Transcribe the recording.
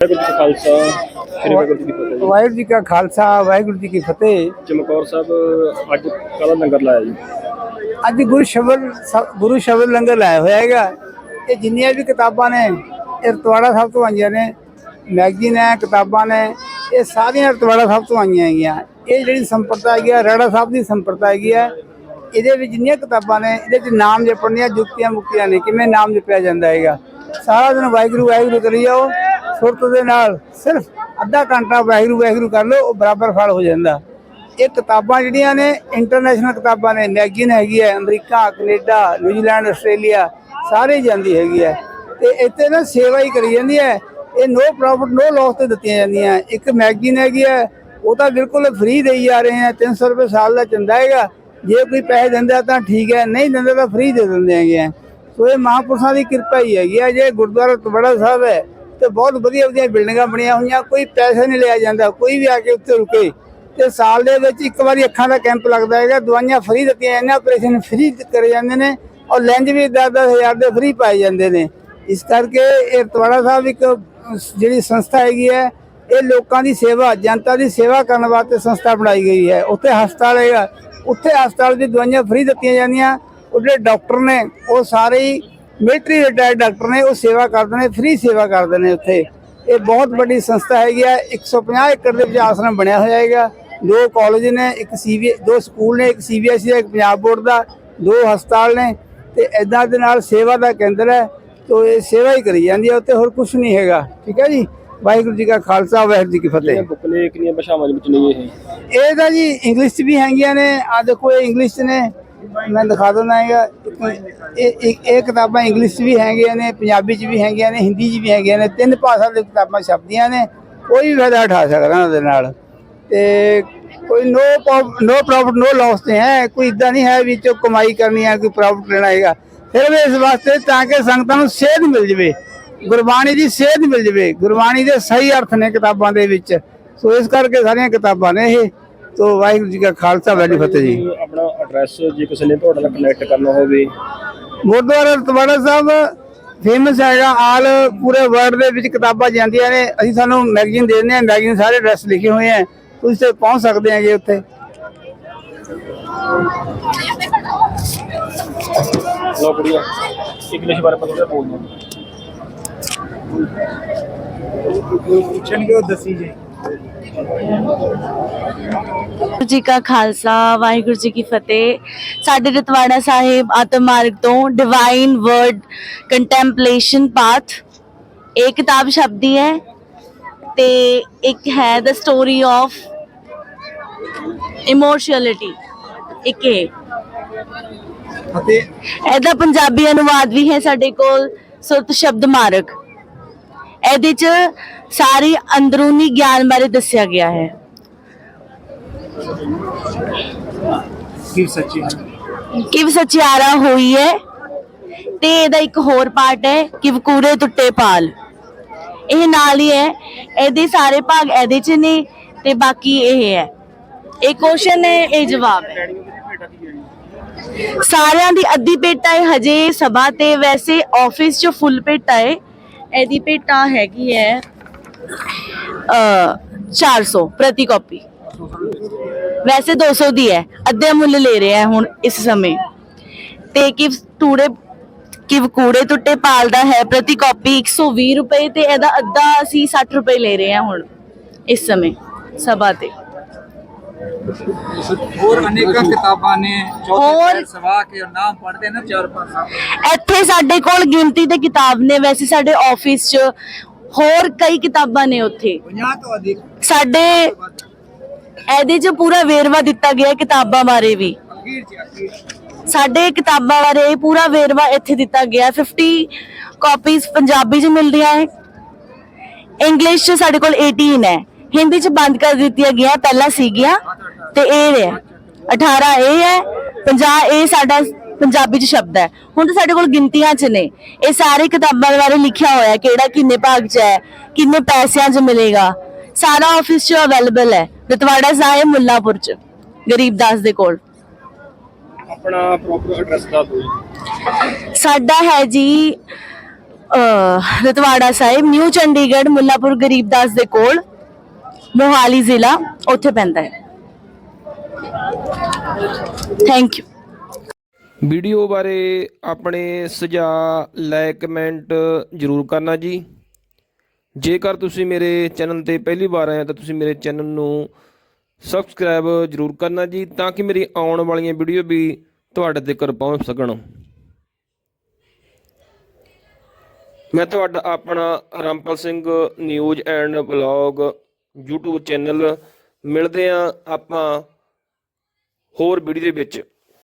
ਵਾਹਿਗੁਰੂ ਜੀ ਕਾ ਖਾਲਸਾ ਸ੍ਰੀ ਵਾਹਿਗੁਰੂ ਜੀ ਕੀ ਫਤਿਹ ਜੀ। ਵਾਹਿਗੁਰੂ ਜੀ ਕਾ ਖਾਲਸਾ ਵਾਹਿਗੁਰੂ ਜੀ ਕੀ ਫਤਿਹ। ਚਮਕੌਰ ਸਾਹਿਬ ਅੱਜ ਕਾਲਾ ਲੰਗਰ ਲਾਇਆ ਜੀ? ਅੱਜ ਗੁਰੂ ਸ਼ਬਦ ਗੁਰੂ ਸ਼ਬਦ ਲੰਗਰ ਲਾਇਆ ਹੋਇਆ ਹੈਗਾ। ਇਹ ਜਿੰਨੀਆਂ ਵੀ ਕਿਤਾਬਾਂ ਨੇ ਇਹ ਰਤਵਾੜਾ ਸਾਹਿਬ ਤੋਂ ਆਈਆਂ ਨੇ ਮੈਗਜ਼ੀਨ ਹੈ ਕਿਤਾਬਾਂ ਨੇ ਇਹ ਸਾਰੀਆਂ ਰਤਵਾੜਾ ਸਾਹਿਬ ਤੋਂ ਆਈਆਂ ਹੈਗੀਆਂ। ਇਹ ਜਿਹੜੀ ਸੰਪਰਦਾ ਹੈਗੀ ਹੈ ਰਾੜਾ ਸਾਹਿਬ ਦੀ ਸੰਪਰਦਾ ਹੈਗੀ ਹੈ ਇਹਦੇ ਵਿੱਚ ਜਿੰਨੀਆਂ ਕਿਤਾਬਾਂ ਨੇ ਇਹਦੇ ਵਿੱਚ ਨਾਮ ਜਪਣ ਦੀਆਂ ਜੁਗਤੀਆਂ ਮੁਕਤੀਆਂ ਨੇ ਕਿਵੇਂ ਨਾਮ ਜਪਿਆ ਜਾਂਦਾ ਹੈਗਾ। ਸਾਰਾ ਦਿਨ ਵਾਹਿਗੁਰੂ ਵਾਹਿਗੁਰੂ ਕਰੀ ਜਾਓ। ਸੁਰਤ ਦੇ ਨਾਲ ਸਿਰਫ ਅੱਧਾ ਘੰਟਾ ਵਾਹਿਗੁਰੂ ਵਾਹਿਗੁਰੂ ਕਰ ਲਓ, ਉਹ ਬਰਾਬਰ ਫਲ ਹੋ ਜਾਂਦਾ। ਇਹ ਕਿਤਾਬਾਂ ਜਿਹੜੀਆਂ ਨੇ ਇੰਟਰਨੈਸ਼ਨਲ ਕਿਤਾਬਾਂ ਨੇ, ਮੈਗਜ਼ੀਨ ਹੈਗੀ ਹੈ, ਅਮਰੀਕਾ, ਕੈਨੇਡਾ, ਨਿਊਜ਼ੀਲੈਂਡ, ਆਸਟ੍ਰੇਲੀਆ, ਸਾਰੇ ਜਾਂਦੀ ਹੈਗੀ ਹੈ। ਤੇ ਇੱਥੇ ਨਾ ਸੇਵਾ ਹੀ ਕਰੀ ਜਾਂਦੀ ਹੈ। ਇਹ ਨੋ ਪ੍ਰੋਫਿਟ ਨੋ ਲਾਸ ਤੇ ਦਿੱਤੀਆਂ ਜਾਂਦੀਆਂ। ਇੱਕ ਮੈਗਜ਼ੀਨ ਹੈਗੀ ਹੈ, ਉਹ ਤਾਂ ਬਿਲਕੁਲ ਫ੍ਰੀ ਦੇਈ ਜਾ ਰਹੇ ਹੈ। 300 ਰੁਪਏ ਸਾਲ ਦਾ ਚੰਦਾ ਹੈਗਾ। ਜੇ ਕੋਈ ਪੈਸੇ ਦਿੰਦਾ ਤਾਂ ਠੀਕ ਹੈ, ਨਹੀਂ ਦਿੰਦਾ ਤਾਂ ਫ੍ਰੀ ਦੇ ਦਿੰਦੇ ਹੈਗੇ ਹੈ। ਸੋ ਇਹ ਮਹਾਂਪੁਰਸ਼ਾਂ ਦੀ ਕਿਰਪਾ ਹੀ ਹੈਗੀ ਹੈ। ਜੇ ਗੁਰਦੁਆਰਾ ਤਬੜਾ ਸਾਹਿਬ ਹੈ ਤੇ ਬਹੁਤ ਵਧੀਆ ਵਧੀਆ ਬਿਲਡਿੰਗਾਂ ਬਣੀਆਂ ਹੋਈਆਂ, ਕੋਈ ਪੈਸੇ ਨਹੀਂ ਲਿਆ ਜਾਂਦਾ, ਕੋਈ ਵੀ ਆ ਕੇ ਉੱਥੇ ਰੁਕੇ। ਤੇ ਸਾਲ ਦੇ ਵਿੱਚ ਇੱਕ ਵਾਰੀ ਅੱਖਾਂ ਦਾ ਕੈਂਪ ਲੱਗਦਾ ਹੈਗਾ, ਦਵਾਈਆਂ ਫ੍ਰੀ ਦਿੱਤੀਆਂ ਜਾਂਦੀਆਂ ਆਪਰੇਸ਼ਨ ਫ੍ਰੀ ਕਰੇ ਜਾਂਦੇ ਨੇ ਔਰ ਲੈਂਜ ਵੀ 10 ਹਜ਼ਾਰ ਦੇ ਫ੍ਰੀ ਪਾਏ ਜਾਂਦੇ ਨੇ। ਇਸ ਕਰਕੇ ਇਹ ਤਵਾੜਾ ਸਾਹਿਬ ਇੱਕ ਜਿਹੜੀ ਸੰਸਥਾ ਹੈਗੀ ਹੈ, ਇਹ ਲੋਕਾਂ ਦੀ ਸੇਵਾ, ਜਨਤਾ ਦੀ ਸੇਵਾ ਕਰਨ ਵਾਸਤੇ ਸੰਸਥਾ ਬਣਾਈ ਗਈ ਹੈ। ਉੱਥੇ ਹਸਪਤਾਲ ਹੈਗਾ, ਉੱਥੇ ਹਸਪਤਾਲ ਦੀ ਦਵਾਈਆਂ ਫ੍ਰੀ ਦਿੱਤੀਆਂ ਜਾਂਦੀਆਂ ਉਹ ਜਿਹੜੇ ਡਾਕਟਰ ਨੇ ਉਹ ਸਾਰੇ ਹੀ ਮਿਲਟਰੀ ਰਿਟਾਇਰਡ ਡਾਕਟਰ ਨੇ ਉਹ ਸੇਵਾ ਕਰਦੇ ਨੇ ਫ੍ਰੀ ਸੇਵਾ ਕਰਦੇ ਨੇ ਉੱਥੇ। ਇਹ ਬਹੁਤ ਵੱਡੀ ਸੰਸਥਾ ਹੈਗੀ ਹੈ 150 ਏਕੜ ਦੇ ਵਿੱਚ ਆਸਰਮ ਬਣਿਆ ਹੋਇਆ ਹੈਗਾ। ਦੋ ਕਾਲਜ ਨੇ ਇੱਕ ਸੀਬੀ ਦੋ ਸਕੂਲ ਨੇ ਇੱਕ ਸੀਬੀਐਸਈ ਦਾ ਇੱਕ ਪੰਜਾਬ ਬੋਰਡ ਦਾ ਦੋ ਹਸਪਤਾਲ ਨੇ ਤੇ ਇਦਾਂ ਦੇ ਨਾਲ ਸੇਵਾ ਦਾ ਕੇਂਦਰ ਹੈ ਤੋ ਇਹ ਸੇਵਾ ਹੀ ਕਰੀ ਜਾਂਦੀ ਹੈ ਉੱਤੇ ਹੋਰ ਕੁਝ ਨਹੀਂ ਹੈਗਾ। ਠੀਕ ਹੈ ਜੀ? ਵਾਹਿਗੁਰੂ ਜੀ ਕਾ ਖਾਲਸਾ ਵਾਹਿਗੁਰੂ ਜੀ ਕੀ ਫਤਿਹ। ਇਹ ਬੁੱਕ ਨੇ ਕਿੰਨੀਆਂ ਭਾਸ਼ਾਵਾਂ ਦੇ ਵਿੱਚ ਨਹੀਂ ਇਹ? ਇਹ ਤਾਂ ਜੀ ਇੰਗਲਿਸ਼ 'ਚ ਵੀ ਹੈਗੀਆਂ ਨੇ ਆ ਦੇਖੋ ਇਹ ਇੰਗਲਿਸ਼ 'ਚ ਨੇ। ਮੈਂ ਦਿਖਾ ਦਿੰਦਾ ਹੈਗਾ ਇਹ ਇਹ ਕਿਤਾਬਾਂ ਇੰਗਲਿਸ਼ 'ਚ ਵੀ ਹੈਗੀਆਂ ਨੇ, ਪੰਜਾਬੀ 'ਚ ਵੀ ਹੈਗੀਆਂ ਨੇ, ਹਿੰਦੀ 'ਚ ਵੀ ਹੈਗੀਆਂ ਨੇ, ਤਿੰਨ ਭਾਸ਼ਾ ਦੇ ਕਿਤਾਬਾਂ ਛਪਦੀਆਂ ਨੇ, ਕੋਈ ਵੀ ਫਾਇਦਾ ਉਠਾ ਸਕਦਾ ਉਹਦੇ ਨਾਲ। ਤੇ ਕੋਈ ਨੋ ਨੋ ਪ੍ਰੋਫਿਟ ਨੋ ਲਾਸ ਤੇ ਹੈ, ਕੋਈ ਇਦਾਂ ਨਹੀਂ ਹੈ ਵੀ ਚੋਂ ਕਮਾਈ ਕਰਨੀ ਹੈ ਕੋਈ ਪ੍ਰੋਫਿਟ ਲੈਣਾ ਹੈਗਾ। ਫਿਰ ਵੀ ਇਸ ਵਾਸਤੇ ਤਾਂ ਕਿ ਸੰਗਤਾਂ ਨੂੰ ਸੇਧ ਮਿਲ ਜਵੇ, ਗੁਰਬਾਣੀ ਦੀ ਸੇਧ ਮਿਲ ਜਵੇ, ਗੁਰਬਾਣੀ ਦੇ ਸਹੀ ਅਰਥ ਨੇ ਕਿਤਾਬਾਂ ਦੇ ਵਿੱਚ। ਸੋ ਇਸ ਕਰਕੇ ਸਾਰੀਆਂ ਕਿਤਾਬਾਂ ਨੇ ਇਹ। ਤੋ ਵਾਹਿਗੁਰੂ ਜੀ ਕਾ ਖਾਲਸਾ ਕੀ ਫਤਿਹ ਜੀ। ਆਪਣਾ ਐਡਰੈਸ ਜੇ ਕਿਸੇ ਨੇ ਤੁਹਾਡੇ ਨਾਲ ਕਨੈਕਟ ਕਰਨਾ ਹੋਵੇ। ਗੁਰਦੁਆਰਾ ਤਵਾੜਾ ਸਾਹਿਬ ਫੇਮਸ ਹੈਗਾ ਆਲ ਪੂਰੇ ਵਰਲਡ ਦੇ ਵਿੱਚ ਕਿਤਾਬਾਂ ਜਾਂਦੀਆਂ ਨੇ। ਅਸੀਂ ਸਾਨੂੰ ਮੈਗਜ਼ੀਨ ਦੇ ਦਿੰਦੇ ਹਾਂ ਮੈਗਜ਼ੀਨ ਸਾਰੇ ਐਡਰੈਸ ਲਿਖੇ ਹੋਏ ਹੈ ਤੁਸੀਂ ਤੇ ਪਹੁੰਚ ਸਕਦੇ ਹੈਗੇ ਉੱਥੇ। ਲੋ ਕੁੜੀਆਂ ਇੰਗਲਿਸ਼ ਬਾਰੇ ਪਤਾ ਬੋਲਦਾ ਪੁੱਛਣਗੇ ਉਹ ਦੱਸੀ ਜੀ। ਜੀ ਕਾ ਖਾਲਸਾ ਵਾਹਿਗੁਰੂ ਜੀ ਕੀ ਫਤਿਹ। ਸਾਡੇ ਰਤਵਾੜਾ ਸਾਹਿਬ ਆਤਮ ਮਾਰਗ ਤੋਂ ਡਿਵਾਈਨ ਵਰਡ ਕੰਟੈਂਪਲੇਸ਼ਨ ਪਾਥ ਇਹ ਕਿਤਾਬ ਛਪਦੀ ਹੈ ਤੇ ਇੱਕ ਹੈ ਦ ਸਟੋਰੀ ਆਫ ਇਮੋਸ਼ਨਲਿਟੀ ਇੱਕ ਇਹ। ਅਤੇ ਇਹਦਾ ਪੰਜਾਬੀ ਅਨੁਵਾਦ ਵੀ ਹੈ ਸਾਡੇ ਕੋਲ ਸੁਰਤ ਸ਼ਬਦ ਮਾਰਗ। ਇਹਦੇ ਚ ਸਾਰੀ ਅੰਦਰੂਨੀ ਗਿਆਨ ਬਾਰੇ ਦੱਸਿਆ ਗਿਆ ਹੈ। ਕੀ ਸੱਚੀ ਕਿਵ ਸਚਿਆਰਾ ਹੋਈ ਹੈ ਤੇ ਇਹਦਾ ਇੱਕ ਹੋਰ ਪਾਰਟ ਹੈ, ਕਿਵ ਕੂੜੇ ਟੁੱਟੇ ਪਾਲ। ਇਹ ਨਾਲ ਹੀ ਹੈ, ਇਹਦੇ ਸਾਰੇ ਭਾਗ ਇਹਦੇ ਚ ਨੇ ਤੇ ਬਾਕੀ ਇਹ ਹੈ। ਇਹ ਕੁਐਸਚਨ ਹੈ, ਇਹ ਜਵਾਬ ਹੈ। ਸਾਰਿਆਂ ਦੀ ਅੱਧੀ ਪੇਟਾ ਹੈ, ਹਜੇ ਸਭਾ ਤੇ ਵੈਸੇ ਆਫਿਸ ਚ ਫੁੱਲ ਪੇਟਾ ਹੈ, ਇਹਦੀ ਪੇਟਾ ਹੈਗੀ ਹੈ ਅ 400 ਪ੍ਰਤੀ ਕਾਪੀ ਵੈਸੇ 200 ਦੀ ਹੈ ਅੱਧੇ ਮੁੱਲ ਲੈ ਰਹੇ ਹੈ ਹੁਣ ਇਸ ਸਮੇਂ। ਤੇ ਕਿ ਟੂੜੇ ਕਿ ਕੂੜੇ ਟੁੱਟੇ ਪਾਲਦਾ ਹੈ ਪ੍ਰਤੀ ਕਾਪੀ 120 ਰੁਪਏ ਤੇ ਇਹਦਾ ਅੱਧਾ ਅਸੀਂ 60 ਰੁਪਏ ਲੈ ਰਹੇ ਹਾਂ ਹੁਣ ਇਸ ਸਮੇਂ ਸਭਾ ਤੇ। ਹੋਰ ਅਨੇਕਾਂ ਕਿਤਾਬਾਂ ਨੇ ਚੌਥੇ ਸਵਾ ਕੇ ਨਾਮ ਪੜ੍ਹਦੇ ਨੇ ਚਾਰ ਪੰਜ ਸਾਹਿਬ ਇੱਥੇ ਸਾਡੇ ਕੋਲ ਗਿਣਤੀ ਦੇ ਕਿਤਾਬ ਨੇ ਵੈਸੇ ਸਾਡੇ ਆਫਿਸ 'ਚ ਹੋਰ ਕਈ ਕਿਤਾਬਾਂ ਨੇ ਉੱਥੇ। 50 ਤੋਂ ਅਧਿਕ। ਸਾਡੇ ਇਹਦੇ 'ਚ ਪੂਰਾ ਵੇਰਵਾ ਦਿੱਤਾ ਗਿਆ ਹੈ ਕਿਤਾਬਾਂ ਬਾਰੇ ਵੀ। ਅਖੀਰ ਚ ਅਖੀਰ ਸਾਡੇ ਕਿਤਾਬਾਂ ਬਾਰੇ ਪੂਰਾ ਵੇਰਵਾ ਇੱਥੇ ਦਿੱਤਾ ਗਿਆ ਹੈ। 50 ਕਾਪੀਜ਼ ਪੰਜਾਬੀ 'ਚ ਮਿਲਦੀਆਂ ਹੈ। ਇੰਗਲਿਸ਼ 'ਚ ਸਾਡੇ ਕੋਲ 18 ਹੈ। ਹਿੰਦੀ 'ਚ ਬੰਦ ਕਰ ਦਿੱਤੀਆਂ ਗਿਆ ਪਹਿਲਾਂ ਸੀਗੀਆਂ ਤੇ ਇਹ ਹੈ 18 ਇਹ ਹੈ 50 ਇਹ ਸਾਡਾ ਪੰਜਾਬੀ 'ਚ ਸ਼ਬਦ ਹੈ। ਹੁਣ ਤਾਂ ਸਾਡੇ ਕੋਲ ਗਿਣਤੀਆਂ 'ਚ ਨੇ। ਇਹ ਸਾਰੇ ਕਿਤਾਬਾਂ ਬਾਰੇ ਲਿਖਿਆ ਹੋਇਆ ਹੈ। ਕਿਹੜਾ ਕਿੰਨੇ ਭਾਗ 'ਚ ਹੈ ਕਿੰਨੇ ਪੈਸਿਆਂ 'ਚ ਮਿਲੇਗਾ। ਸਾਰਾ ਆਫਿਸ 'ਚ ਅਵੇਲੇਬਲ ਹੈ। ਰਤਵਾੜਾ ਸਾਹਿਬ ਮੁੱਲਾਪੁਰ 'ਚ ਗਰੀਬਦਾਸ ਦੇ ਕੋਲ। ਆਪਣਾ ਪ੍ਰੋਪਰ ਐਡਰੈਸ ਦੱਸ ਦਿਓ ਜੀ। ਸਾਡਾ ਹੈ ਜੀ ਰਤਵਾੜਾ ਸਾਹਿਬ ਨਿਊ ਚੰਡੀਗੜ੍ਹ ਮੁੱਲਾਪੁਰ ਗਰੀਬਦਾਸ ਦੇ ਕੋਲ। ਮੋਹਾਲੀ ਜ਼ਿਲ੍ਹਾ ਉੱਥੇ ਪੈਂਦਾ ਹੈ। ਥੈਂਕ ਯੂ ਵੀਡੀਓ ਬਾਰੇ ਆਪਣੇ ਸੁਝਾਅ ਲਾਈਕ ਕਮੈਂਟ ਜ਼ਰੂਰ ਕਰਨਾ ਜੀ। ਜੇਕਰ ਤੁਸੀਂ ਮੇਰੇ ਚੈਨਲ ਤੇ ਪਹਿਲੀ ਵਾਰ ਆਏ ਹੋ ਤਾਂ ਤੁਸੀਂ ਮੇਰੇ ਚੈਨਲ ਨੂੰ ਸਬਸਕ੍ਰਾਈਬ ਜ਼ਰੂਰ ਕਰਨਾ ਜੀ, ਤਾਂ ਕਿ ਮੇਰੀ ਆਉਣ ਵਾਲੀਆਂ ਵੀਡੀਓ ਵੀ ਤੁਹਾਡੇ ਤੱਕ ਪਹੁੰਚ ਸਕਣ। ਮੈਂ ਤੁਹਾਡਾ ਆਪਣਾ Rampal Singh news and vlog YouTube channel. ਮਿਲਦੇ ਆ ਆਪਾਂ ਹੋਰ ਵੀਡੀਓ ਦੇ ਵਿੱਚ।